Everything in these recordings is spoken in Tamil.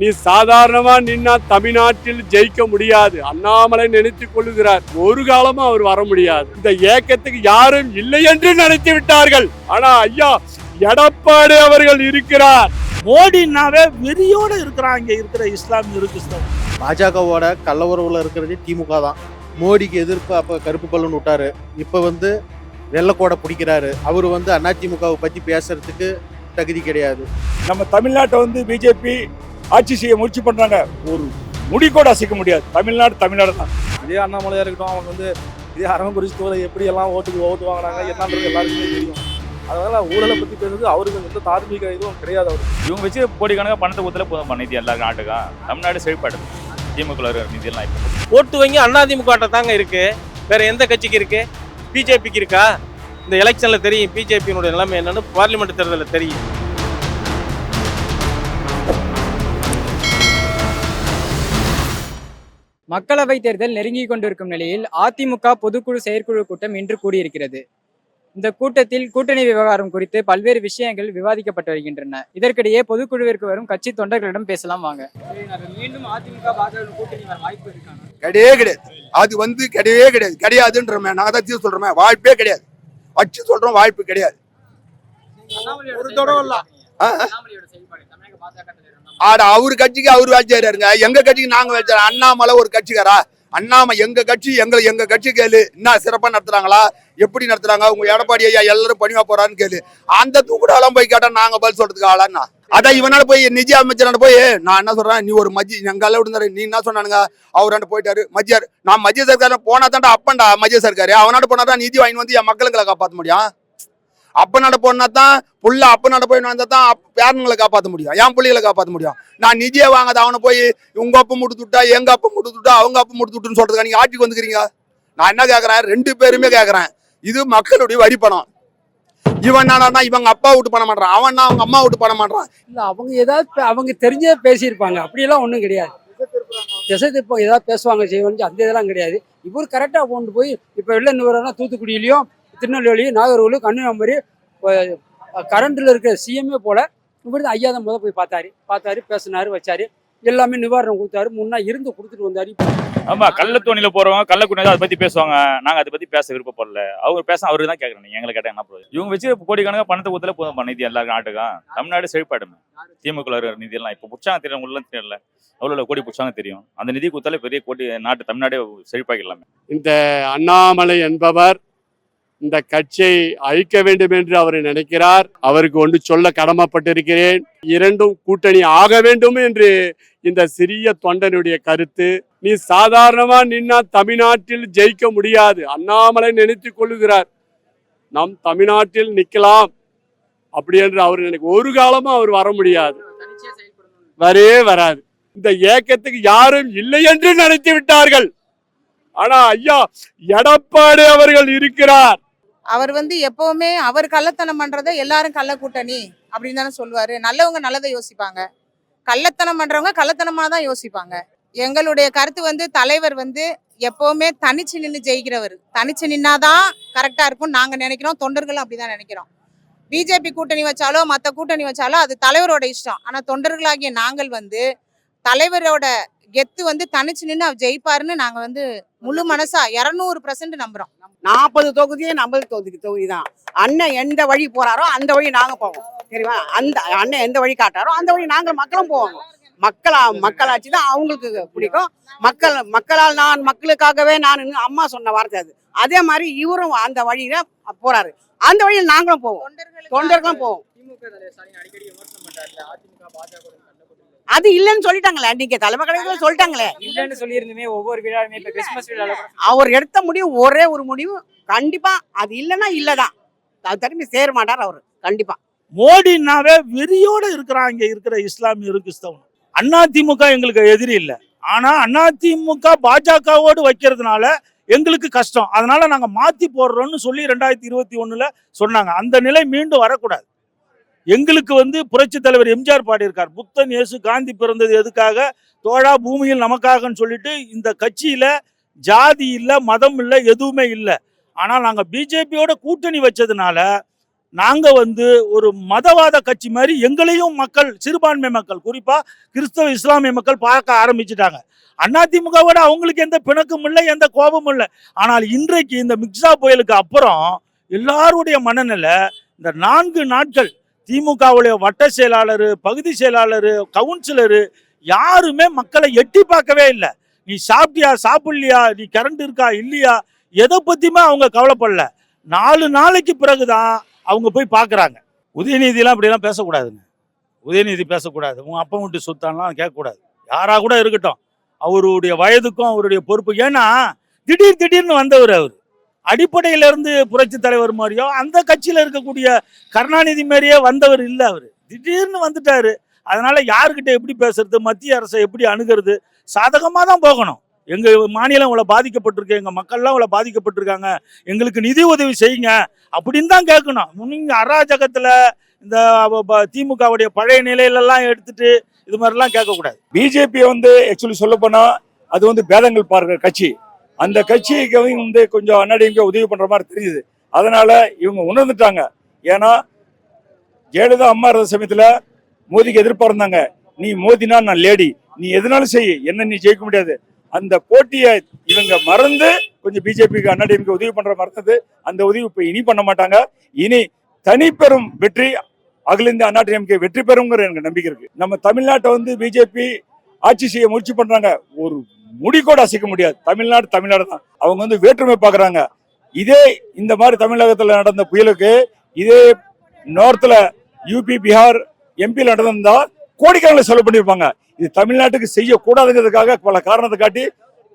நீ சாதாரணமா நின்னா தமிழ்நாட்டில் ஜெயிக்க முடியாது. அண்ணாமலை நினைத்துக் கொள்ளுகிறார். ஒரு காலமும் அவர் வர முடியாது. இந்த ஏக்கத்துக்கு யாரும் இல்லை என்று நினைத்து விட்டார்கள். ஆனா ஐயா எடப்பாடி அவர்கள் இருக்கிறார். மோடினாவே வெறியோட இருக்கிறான் இங்க இருக்கிற இஸ்லாமிய கிறிஸ்தவம் பாஜகவோட கள்ள உறவுல இருக்கிறது திமுக தான். மோடிக்கு எதிர்ப்பு அப்ப கருப்பு பலூன் விட்டாரு. இப்ப வந்து வெள்ளக்கோடை பிடிக்கிறாரு. அவர் வந்து அதிமுகவை பத்தி பேசுறதுக்கு தகுதி கிடையாது. நம்ம தமிழ்நாட்டை வந்து பிஜேபி ஆட்சி செய்ய முயற்சி பண்றாங்க. ஒரு முடி கூட அசைக்க முடியாது. தமிழ்நாடு தமிழ்நாடு தான். இதே அண்ணாமலையா இருக்கட்டும் அவங்க வந்து இதே அரவங்குறிச்சி தொகுதியில் எப்படி எல்லாம் ஓட்டுக்கு ஓட்டு வாங்கினாங்க என்னன்றது எல்லாருக்குமே தெரியும். அதனால ஊழலை பத்தி பேசுறது அவருக்கு வந்து தார்மீக இதுவும் கிடையாது அவருக்கு. இவங்க வச்சு கோடிக்கணக்காக பணத்தை ஊத்துல போதும் நிதி எல்லா நாட்டுக்கும் தமிழ்நாடு செழிப்பாடு திமுக நிதி எல்லாம் இப்போ ஓட்டு வங்கி அதிமுக தாங்க இருக்கு. வேற எந்த கட்சிக்கு இருக்கு? பிஜேபிக்கு இருக்கா? இந்த எலெக்ஷன்ல தெரியும். பிஜேபியினுடைய நிலைமை என்னன்னு பார்லிமெண்ட் தேர்தலில் தெரியும். மக்களவைத் தேர்தல் நெருங்கிக் கொண்டிருக்கும் நிலையில் அதிமுக பொதுக்குழு செயற்குழு கூட்டம் இன்று கூடியிருக்கிறது. இந்த கூட்டத்தில் கூட்டணி விவகாரம் குறித்து பல்வேறு விஷயங்கள் விவாதிக்கப்பட்டு வருகின்றன. இதற்கிடையே பொதுக்குழுவிற்கு வரும் கட்சி தொண்டர்களிடம் பேசலாம் வாங்க. மீண்டும் அதிமுக கூட்டணி வாய்ப்பு இருக்காங்க கிடையவே கிடையாது. அது வந்து கிடையவே கிடையாது. கிடையாதுன்றமே. நாங்க தான் தீர்வு சொல்றோமே. வாய்ப்பே கிடையாது. வச்சு சொல்றோம் வாய்ப்பு கிடையாது. ஒரு தடவை இல்ல. ஆட அவர் கட்சிக்கு அவர் வேலைச்சாருங்க எங்க கட்சிக்கு நாங்க வேலைச்சாரு அண்ணாமலை ஒரு கட்சிக்காரா? அண்ணாமலை எங்க கட்சி? எங்க எங்க கட்சி கேளு. என்ன சிறப்பா நடத்துறாங்களா? எப்படி நடத்துறாங்க? உங்க எடப்பாடி ஐயா எல்லாரும் பணிவா போறான்னு கேளு. அந்த தூக்குடாலாம் போய் கேட்டா நாங்க பதில் சொல்றதுக்கு ஆளான்னா அதான் இவனால போய் நிதி அமைச்சரான போய் நான் என்ன சொல்றேன்? நீ ஒரு மஜி எங்க அளவு இருந்தாரு நீ என்ன சொன்னானுங்க? அவராண்ட போயிட்டாரு? மத்தியார் நான் மத்திய சர்க்கார் போனா தான்டா அப்பன்டா மத்திய சர்க்காரு. அவனாட போனா தான் நிதி வாங்கி வந்து என் மக்களுங்களை காப்பாற்ற முடியும். அப்பனாட போனா தான் புள்ள அப்பனாட போய் வந்தா தான் அப்~ பேரனுங்களை காப்பாற்ற முடியும். என் பிள்ளைகளை காப்பாற்ற முடியும். நான் நிதியை வாங்காத அவனை போய் உங்க அப்பா முடித்துட்டா துட்டா எங்க அப்பா முட்டு அவங்க அப்பா முடித்துட்டுன்னு சொல்றதுக்கு நீங்க ஆட்சிக்கு வந்துக்கிறீங்க? நான் என்ன கேட்குறேன் ரெண்டு பேருமே கேட்குறேன் இது மக்களுடைய வரி பணம் இவன் என்னடா இவங்க அப்பா விட்டு பண்ண மாட்டான் அவன் அவங்க அம்மா விட்டு பண்ண மாட்டான் இல்ல அவங்க ஏதாவது அவங்க தெரிஞ்சே பேசியிருப்பாங்க. அப்படியெல்லாம் ஒன்றும் கிடையாது. திசை திருப்பம் ஏதாவது பேசுவாங்க செய்வாங்க அந்த இதெல்லாம் கிடையாது. இவர் கரெக்டாக கொண்டு போய் இப்போ வெளில இன்னொரு தூத்துக்குடியிலையும் திருநெல்வேலியும் நாகர்கோவிலும் கன்னியாகுமரி கரண்டில் இருக்கிற சிஎம்ஏ போல இவர் தான் ஐயா தான் முத போய் பார்த்தாரு. பார்த்தாரு பேசினாரு வச்சாரு. எல்லாமே நிவாரணம் கொடுத்தாரு. முன்னா இருந்து கொடுத்துட்டு வந்தாரு. ஆமா கள்ளத்தோணியில போறவங்க கள்ளக்குடி அதை பத்தி பேசுவாங்க. நாங்க அதை பத்தி பேச விருப்பப்படல. அவங்க பேச அவரு தான் கேக்குறேன் எங்களை கேட்டா என்ன போகுது இவங்க வச்சு கோடிக்கணக்காக பணத்தை ஊத்துல போதும் நிதி எல்லா நாட்டுக்கும் தமிழ்நாடு செழிப்பாடுமே திமுக நிதி எல்லாம் இப்போ புடிச்சாங்க தெரியும்? உள்ள தெரியல. அவ்வளவு கோடி புடிச்சாங்க தெரியும். அந்த நிதி கொடுத்தாலே பெரிய கோடி நாட்டு தமிழ்நாடே செழிப்பாக்கலாமே இந்த அண்ணாமலை என்பவர் இந்த கட்சியை அழிக்க வேண்டும் என்று அவர் நினைக்கிறார். அவருக்கு ஒன்று சொல்ல கடமைப்பட்டிருக்கிறேன். இரண்டும் கூட்டணி ஆக வேண்டும் என்று இந்த சிறிய தொண்டனுடைய கருத்து. நீ சாதாரணமா நின்னா தமிழ்நாட்டில் ஜெயிக்க முடியாது. அண்ணாமலை நினைத்துக் கொள்ளுகிறார். நம் தமிழ்நாட்டில் நிக்கலாம். அப்படி என்று அவர் நினைக்க ஒரு காலமும் அவர் வர முடியாது. வரவே வராது. இந்த ஏக்கத்துக்கு யாரும் இல்லை என்று நினைத்து விட்டார்கள். ஆனா ஐயா எடப்பாடி அவர்கள் இருக்கிறார். அவர் வந்து எப்பவுமே அவர் கள்ளத்தனம் பண்றத எல்லாரும் கள்ள கூட்டணி அப்படின்னு தானே சொல்லுவாரு. நல்லவங்க நல்லதை யோசிப்பாங்க. கள்ளத்தனம் பண்றவங்க கள்ளத்தனமா தான் யோசிப்பாங்க. எங்களுடைய கருத்து வந்து தலைவர் வந்து எப்பவுமே தனிச்சு நின்று ஜெயிக்கிறவர். தனிச்சு நின்னாதான் கரெக்டா இருக்கும் நாங்க நினைக்கிறோம். தொண்டர்களும் அப்படிதான் நினைக்கிறோம். பிஜேபி கூட்டணி வச்சாலோ மற்ற கூட்டணி வச்சாலோ அது தலைவரோட இஷ்டம். ஆனா தொண்டர்களாகிய நாங்கள் வந்து தலைவரோட கெத்து வந்து தனிச்சு நின்று அவர் ஜெயிப்பாருன்னு நாங்க வந்து முழு மனசா இருநூறு பர்சன்ட் நம்புறோம். நாற்பது தொகுதியே நம்மளுக்கு தொகுதி தொகுதி தான் அண்ணன் எந்த வழி போறாரோ அந்த வழி நாங்க போவோம். தெரியுமா அந்த அண்ணன் எந்த வழி காட்டாரோ அந்த வழி நாங்கள் மக்களும் போவாங்க மக்களா மக்களாட்சி தான் அவங்களுக்கு பிடிக்கும். மக்கள் மக்களால் நான் மக்களுக்காகவே நான் அம்மா சொன்ன வார்த்தை அது. அதே மாதிரி இவரும் அந்த வழியில போறாரு. அந்த வழியில் நாங்களும் போவோம். தொண்டர்களும் போவோம். அது இல்லைன்னு சொல்லிட்டாங்களே நீங்க தலைமை கழகத்துல சொல்லிட்டாங்களே. இல்லன்னு சொல்லியிருந்துமே ஒவ்வொரு விழாவுமே இப்ப கிறிஸ்துமஸ் விழால கூட. அவர் எடுத்த முடிவு ஒரே ஒரு முடிவு கண்டிப்பா அது இல்லைன்னா இல்லதான். அது திரும்பி சேர மாட்டார் அவரு கண்டிப்பா. மோடினாவே வெறியோட இருக்கிறான் இங்க இருக்கிற இஸ்லாமிய கிறிஸ்தவம் அதிமுக எங்களுக்கு எதிரி இல்ல. ஆனா அதிமுக பாஜகவோடு வைக்கிறதுனால எங்களுக்கு கஷ்டம். அதனால நாங்க மாத்தி போடுறோம்னு சொல்லி ரெண்டாயிரத்தி இருபத்தி ஒண்ணுல சொன்னாங்க. அந்த நிலை மீண்டும் வரக்கூடாது. எங்களுக்கு வந்து புரட்சி தலைவர் எம்ஜிஆர் பாடியிருக்கார். புத்தன் இயேசு காந்தி பிறந்தது எதுக்காக? தோழா பூமியில் நமக்காகன்னு சொல்லிட்டு இந்த கட்சியில ஜாதி இல்லை மதம் இல்லை எதுவுமே இல்லை. ஆனால் நாங்கள் பிஜேபியோட கூட்டணி வச்சதுனால நாங்கள் வந்து ஒரு மதவாத கட்சி மாதிரி எங்களையும் மக்கள் சிறுபான்மை மக்கள் குறிப்பாக கிறிஸ்தவ இஸ்லாமிய மக்கள் பார்க்க ஆரம்பிச்சிட்டாங்க. அதிமுகவோட அவங்களுக்கு எந்த பிணக்கும் இல்லை எந்த கோபமும் இல்லை. ஆனால் இன்றைக்கு இந்த மிக்சா புயலுக்கு அப்புறம் எல்லாருடைய மனநிலை இந்த நான்கு நாட்கள் திமுகவுடைய வட்ட செயலாளர் பகுதி செயலாளர் கவுன்சிலரு யாருமே மக்களை எட்டி பார்க்கவே இல்லை. நீ சாப்பிட்டியா சாப்பிடலையா நீ கரண்ட் இருக்கா இல்லையா எதை பற்றியுமே அவங்க கவலைப்படல. நாலு நாளைக்கு பிறகுதான் அவங்க போய் பார்க்குறாங்க. உதயநிதிலாம் அப்படிலாம் பேசக்கூடாதுங்க. உதயநிதி பேசக்கூடாது. உன் அப்பா வீட்டு சொத்தான்லாம் கேட்கக்கூடாது. யாராக கூட இருக்கட்டும். அவருடைய வயதுக்கும் அவருடைய பொறுப்பு ஏன்னா திடீர் திடீர்னு வந்தவர் அவர். அடிப்படையிலிருந்து புரட்சி தலைவர் மாதிரியோ அந்த கட்சியில் இருக்கக்கூடிய கருணாநிதி மாதிரியே வந்தவர் இல்லை அவர். திடீர்னு வந்துட்டாரு. அதனால யாருக்கிட்ட எப்படி பேசுறது மத்திய அரசை எப்படி அணுகிறது சாதகமாக தான் போகணும். எங்கள் மாநிலம் இவ்வளோ பாதிக்கப்பட்டிருக்கு எங்கள் மக்கள்லாம் இவ்வளோ பாதிக்கப்பட்டிருக்காங்க எங்களுக்கு நிதி உதவி செய்யுங்க அப்படின்னு தான் கேட்கணும். நீங்கள் அராஜகத்தில் இந்த ப- திமுகவுடைய பழைய நிலையிலலாம் எடுத்துட்டு இது மாதிரிலாம் கேட்கக்கூடாது. பிஜேபி வந்து ஆக்சுவலி சொல்ல போனால் அது வந்து பேதங்கள் பாருங்கள் கட்சி. அந்த கட்சிக்கு வந்து கொஞ்சம் அண்ணாடிங்க உதவி பண்ற மாதிரி தெரியுது. அதனால இவங்க உணர்ந்துட்டாங்க. ஏன்னா ஜெயலலிதா அம்மா இருந்த சமயத்துல மோதிக்கு எதிர்ப்பா இருந்தாங்க. நீ மோதினா நான் லேடி. நீ எதனாலும் செய். என்ன நீ ஜெயிக்க முடியாது. அந்த போட்டியை இவங்க மறந்து கொஞ்சம் பிஜேபிக்கு அண்ணாடிக்கு உதவி பண்ற மறந்தது அந்த உதவி இப்ப இனி பண்ண மாட்டாங்க. இனி தனிப்பெரும் வெற்றி அகில இந்திய அண்ணா டிஎம்கே வெற்றி பெறுங்கிற எனக்கு நம்பிக்கை இருக்கு. நம்ம தமிழ்நாட்டை வந்து பிஜேபி ஆட்சி செய்ய முயற்சி பண்றாங்க. ஒரு முடி கூட அசைக்க முடியாது. தமிழ்நாடு தமிழ்நாடு தான். அவங்க வந்து வேற்றுமை பார்க்குறாங்க. இதே இந்த மாதிரி தமிழகத்துல நடந்த புயலுக்கு இதே நார்த்ல யூபி பீகார் எம்பியில் நடந்திருந்தா கோடிக்கணக்கில் செலவு பண்ணியிருப்பாங்க. இது தமிழ்நாட்டுக்கு செய்யக்கூடாதுங்கிறதுக்காக பல காரணத்தை காட்டி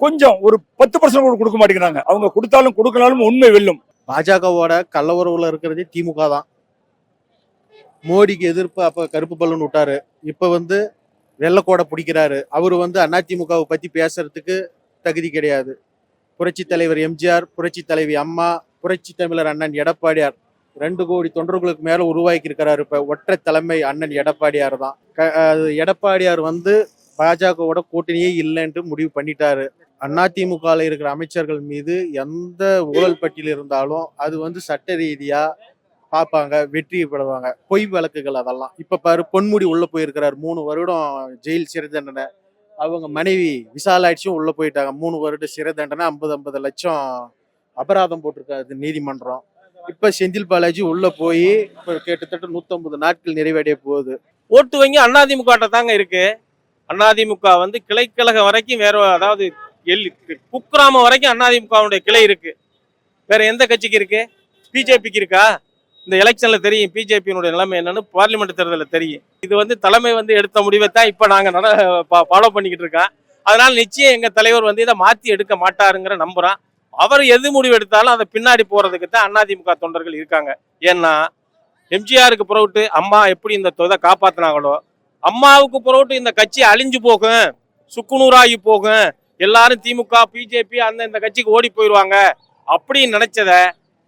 கொஞ்சம் ஒரு பத்து பர்சன்ட் கூட கொடுக்க மாட்டேங்கிறாங்க. அவங்க கொடுத்தாலும் கொடுக்கலாலும் உண்மை வெல்லும். பாஜகவோட கள்ள உறவுல இருக்கிறதே திமுக தான். மோடிக்கு எதிர்ப்பு அப்ப கருப்பு பலூன் விட்டாரு. இப்ப வந்து வெள்ளக்கோடை பிடிக்கிறாரு. அவர் வந்து அதிமுகவை பற்றி பேசுறதுக்கு தகுதி கிடையாது. புரட்சி தலைவர் எம்ஜிஆர் புரட்சி தலைவி அம்மா புரட்சி தமிழர் அண்ணன் எடப்பாடியார். ரெண்டு கோடி தொண்டர்களுக்கு மேலே உருவாக்கி இருக்கிறாரு இப்போ. ஒற்றை தலைமை அண்ணன் எடப்பாடியார் தான். க- அது எடப்பாடியார் வந்து பாஜகவோட கூட்டணியே இல்லை என்று முடிவு பண்ணிட்டாரு. அதிமுகவில் இருக்கிற அமைச்சர்கள் மீது எந்த ஊழல் பட்டியல் இருந்தாலும் அது வந்து சட்ட ரீதியாக பார்ப்பாங்க வெற்றி பெறுவாங்க. பொய் வழக்குகள் அதெல்லாம். இப்போ பாரு பொன்முடி உள்ளே போயிருக்கிறார். மூணு வருடம் ஜெயில் சிறை தண்டனை. அவங்க மனைவி விசாலாட்சியும் உள்ளே போயிட்டாங்க. மூணு வருடம் சிறை தண்டனை ஐம்பது ஐம்பது லட்சம் அபராதம் போட்டிருக்காரு நீதிமன்றம். இப்போ செந்தில் பாலாஜி உள்ளே போய் இப்போ கிட்டத்தட்ட நூற்றம்பது நாட்கள் நிறைவடைய போகுது. ஓட்டு வங்கி அதிமுக தாங்க இருக்கு. அதிமுக வந்து கிளைக்கழகம் வரைக்கும் வேற அதாவது எல் குக்கிராமம் வரைக்கும் அதிமுகவுடைய கிளை இருக்கு. வேற எந்த கட்சிக்கு இருக்கு? பிஜேபிக்கு இருக்கா? இந்த எலெக்ஷன்ல தெரியும் பிஜேபியினுடைய நிலைமை என்னன்னு பார்லிமெண்ட் தேர்தலில் தெரியும். இது வந்து தலைமை வந்து எடுத்த முடிவை தான் இப்போ நாங்கள் நட ஃபாலோ பண்ணிக்கிட்டு இருக்கோம். அதனால நிச்சயம் எங்கள் தலைவர் வந்து இதை மாற்றி எடுக்க மாட்டாருங்கிற நம்புறோம். அவர் எது முடிவு எடுத்தாலும் அதை பின்னாடி போறதுக்கு தான் அதிமுக தொண்டர்கள் இருக்காங்க. ஏன்னா எம்ஜிஆருக்கு புறவிட்டு அம்மா எப்படி இந்த இதை காப்பாத்தினாங்களோ அம்மாவுக்கு புறவிட்டு இந்த கட்சி அழிஞ்சு போகும் சுக்குநூறாகி போகும் எல்லாரும் திமுக பிஜேபி அந்த இந்த கட்சிக்கு ஓடி போயிடுவாங்க அப்படின்னு நினைச்சத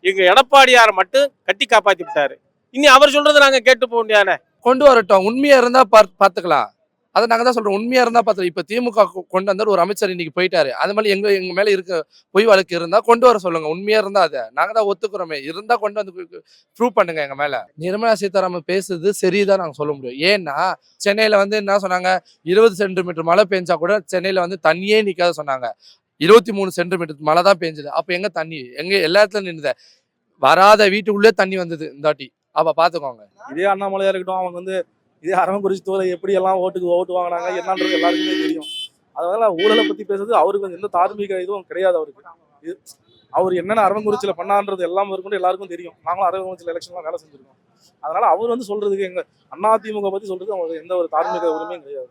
எங்க எடப்பாடியார் மட்டும் கட்டி காப்பாத்தி விட்டாரு. இனி அவர் சொல்றது நாங்க கேட்டு போக முடியாதே கொண்டு வரட்டும். உண்மையா இருந்தா பாத்துக்கலாம் அதை நாங்க தான் சொல்றோம். உண்மையா இருந்தா பாத்துக்கலாம் இப்ப திமுக கொண்டு வந்தாரு ஒரு அமைச்சர் இன்னைக்கு போயிட்டாரு. அது மாதிரி எங்க எங்க மேல இருக்க பொய் வழக்கு இருந்தா கொண்டு வர சொல்லுங்க. உண்மையா இருந்தா அதை. நாங்க தான் ஒத்துக்கிறோமே. இருந்தா கொண்டு வந்து ப்ரூவ் பண்ணுங்க எங்க மேல. நிர்மலா சீதாராமன் பேசுறது சரிதான் நாங்க சொல்ல முடியும். ஏன்னா சென்னையில வந்து என்ன சொன்னாங்க? இருபது சென்டிமீட்டர் மழை பெஞ்சா கூட சென்னையில வந்து தண்ணியே நிக்காத சொன்னாங்க. இருபத்தி மூணு சென்டிமீட்டர் மழை தான் பேஞ்சது. அப்போ எங்கே தண்ணி? எங்கே எல்லா இடத்துல நின்றுத வராத வீட்டுக்குள்ளே தண்ணி வந்தது இந்த வாட்டி. பார்த்துக்கோங்க இதே அண்ணாமலையாக இருக்கட்டும் அவங்க வந்து இதே அரவங்குறிச்சி தோலை எப்படி எல்லாம் ஓட்டுக்கு ஓட்டு வாங்கினாங்க என்னன்றது எல்லாருக்குமே தெரியும். அதனால ஊழலை பற்றி பேசுறது அவருக்கு வந்து எந்த தார்மீக இதுவும் கிடையாது அவருக்கு. இது அவர் என்னென்ன அரவங்குறிச்சியில் பண்ணான்றது எல்லாம் இருக்கும் எல்லாருக்கும் தெரியும். நாங்களும் அரவங்குறிச்சியில் எலெக்ஷன்லாம் வேலை செஞ்சிருக்கோம். அதனால அவர் வந்து சொல்றதுக்கு எங்க அண்ணா திமுக பத்தி சொல்றது அவங்களுக்கு எந்த ஒரு தார்மீக உரிமையும் கிடையாது.